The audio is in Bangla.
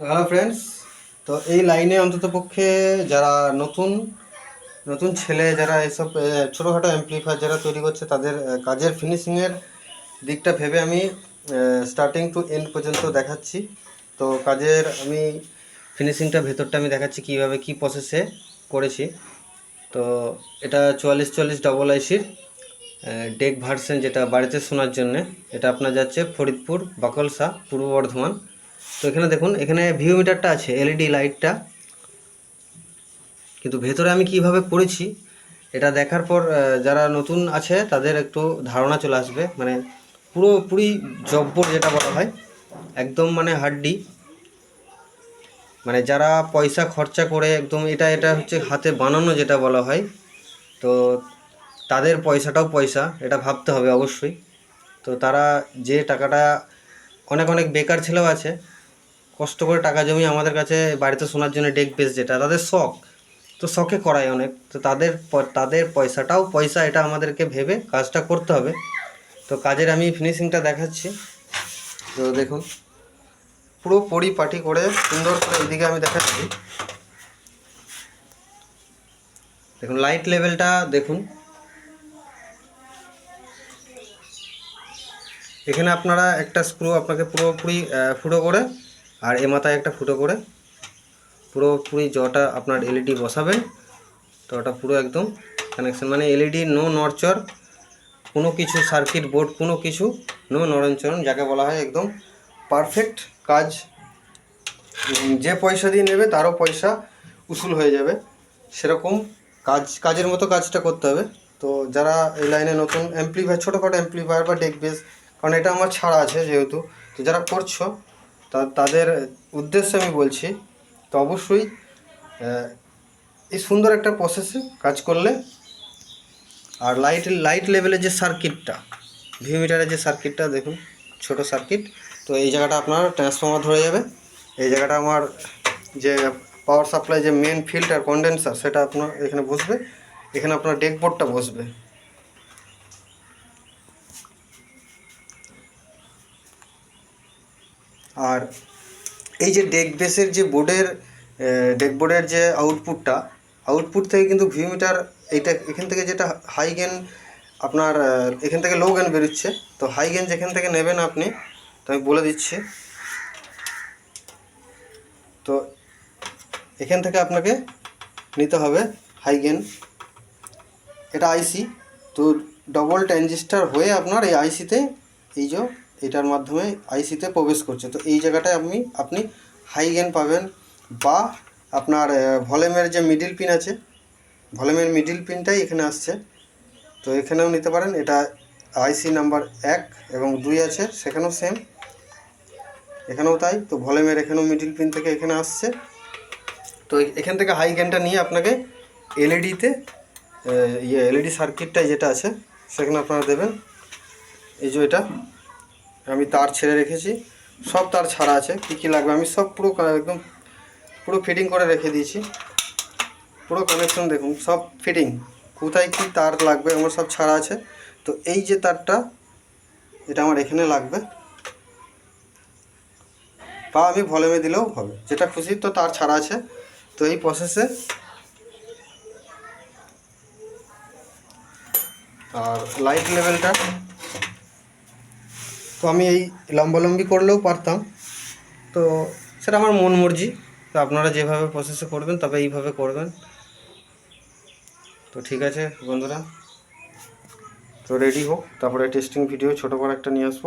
হ্যালো ফ্রেন্ডস তো এই লাইনে অন্তত পক্ষে যারা নতুন নতুন ছেলে, যারা এসব ছোটোখাটো অ্যাম্পলিফায়ার যারা তৈরি করছে, তাদের কাজের ফিনিশিংয়ের দিকটা ভেবে আমি স্টার্টিং টু এন্ড পর্যন্ত দেখাচ্ছি। তো কাজের আমি ফিনিশিংটা ভেতরটা আমি দেখাচ্ছি কীভাবে কী প্রসেসে করেছি। তো এটা চুয়াল্লিশ চুয়াল্লিশ ডবল আইসির ডেক ভার্সন যেটা বাড়িতে শোনার জন্যে, এটা আপনার যাচ্ছে ফরিদপুর, বাকলসা, পূর্ব বর্ধমান। তো এখানে দেখুন, এখানে ভিউ মিটারটা আছে এলইডি লাইটটা কিন্তু ভেতরে আমি কীভাবে করেছি এটা দেখার পর যারা নতুন আছে, তাদের একটু ধারণা চলে আসবে। মানে পুরোপুরি জব্বর যেটা বলা হয়, একদম মানে হাড্ডি। মানে যারা পয়সা খরচা করে একদম এটা এটা হচ্ছে হাতে বানানো যেটা বলা হয়, তো তাদের পয়সাটাও পয়সা, এটা ভাবতে হবে অবশ্যই। তো তারা যে টাকাটা, অনেক অনেক বেকার ছেলেও আছে কষ্ট করে টাকা জমি আমাদের কাছে বাড়িতে শোনার জন্য ডেক বেস যেটা, তাদের শখ। তো শখে করায় অনেক। তো তাদের তাদের পয়সাটাও পয়সা এটা আমাদেরকে ভেবে কাজটা করতে হবে। তো কাজের আমি ফিনিশিংটা দেখাচ্ছি। তো দেখুন, পুরো পরিপাটি করে সুন্দর করে এদিকে আমি দেখাচ্ছি। দেখুন লাইট লেভেলটা দেখুন। এখানে আপনারা একটা স্ক্রু আপনাকে পুরোপুরি ফুটো করে আর এ মাথায় একটা ফুটো করে পুরোপুরি জটা আপনার এলইডি বসাবেন। তো ওটা পুরো একদম কানেকশন মানে এলইডি নো নরচর কোনো কিছু সার্কিট বোর্ড কোনো কিছু নো নড়নচরণ যাকে বলা হয় একদম পারফেক্ট কাজ। যে পয়সা দিয়ে নেবে তারও পয়সা উসুল হয়ে যাবে। সেরকম কাজ, কাজের মতো কাজটা করতে হবে। তো যারা এই লাইনে নতুন অ্যাম্পলিফায়ার ছোটোখাটো অ্যাম্পলিফায়ার বা ডেক বেস কারণ এটা আমার ছাড়া আছে যেহেতু, তো যারা করছ তাদের উদ্দেশ্যে আমি বলছি, তো অবশ্যই এই সুন্দর একটা প্রসেসে কাজ করলে আর লাইট লাইট লেভেলের যে সার্কিটটা ভিউমিটারের যে সার্কিটটা দেখুন, ছোট সার্কিট তো এই জায়গাটা আপনার ট্রান্সফর্মার ধরে যাবে। এই জায়গাটা আমার যে পাওয়ার সাপ্লাই যে মেন ফিল্টার কন্ডেন্সার সেটা আপনার এখানে বসবে। এখানে আপনার ডেকবোর্ডটা বসবে। আর এই যে ডেক বেসের যে বোর্ডের ডেক বোর্ডের যে আউটপুটটা আউটপুট থেকে কিন্তু ভিউমিটার এইটা এখান থেকে যেটা হাই গেন আপনার এখান থেকে লো গেন বেরোচ্ছে। তো হাই গেন যেখান থেকে নেবেন আপনি, তো আমি বলে দিচ্ছি। তো এখান থেকে আপনাকে নিতে হবে হাই গেন এটা আইসি তো ডবল ট্রানজিস্টার হয়ে আপনার এই আইসিতে এই যে এটার মাধ্যমে আইসিতে প্রবেশ করছে। তো এই জায়গাটায় আপনি আপনি হাই গেন পাবেন বা আপনার ভলিউমের যে মিডিল পিন আছে ভলিউমের মিডিল পিনটাই এখানে আসছে। তো এখানেও নিতে পারেন। এটা আইসি নাম্বার এক এবং দুই আছে, সেখানেও সেম এখানেও তাই। তো ভলিউমের এখানেও মিডিল পিন থেকে এখানে আসছে। তো এখান থেকে হাই গেনটা নিয়ে আপনাকে এলইডিতে ইয়ে এলইডি সার্কিটটাই যেটা আছে, সেখানে আপনারা দেবেন। এই যে এটা। আমি তার ছেড়ে রেখেছি। সব তার ছাড়া আছে। কী কী লাগবে? আমি সব পুরো একদম পুরো ফিটিং করে রেখে দিয়েছি। পুরো কানেকশন দেখুন, সব ফিটিং কোথায় কী তার লাগবে? আমার সব ছাড়া আছে। তো এই যে তারটা, এটা আমার এখানে লাগবে। বা আমি ভলিউমে দিলেও হবে। যেটা খুশি, তো তার ছাড়া আছে। তো এই প্রসেসে আর লাইট লেভেলটা তো আমি এই লম্বালম্বি করলেও পারতাম। তো সেটা আমার মন মর্জি, তো আপনারা যেভাবে প্রসেসে করবেন তবে এইভাবে করবেন। তো ঠিক আছে বন্ধুরা, তো রেডি হোক, তারপরে টেস্টিং ভিডিও ছোটো করে একটা নিয়ে আসব।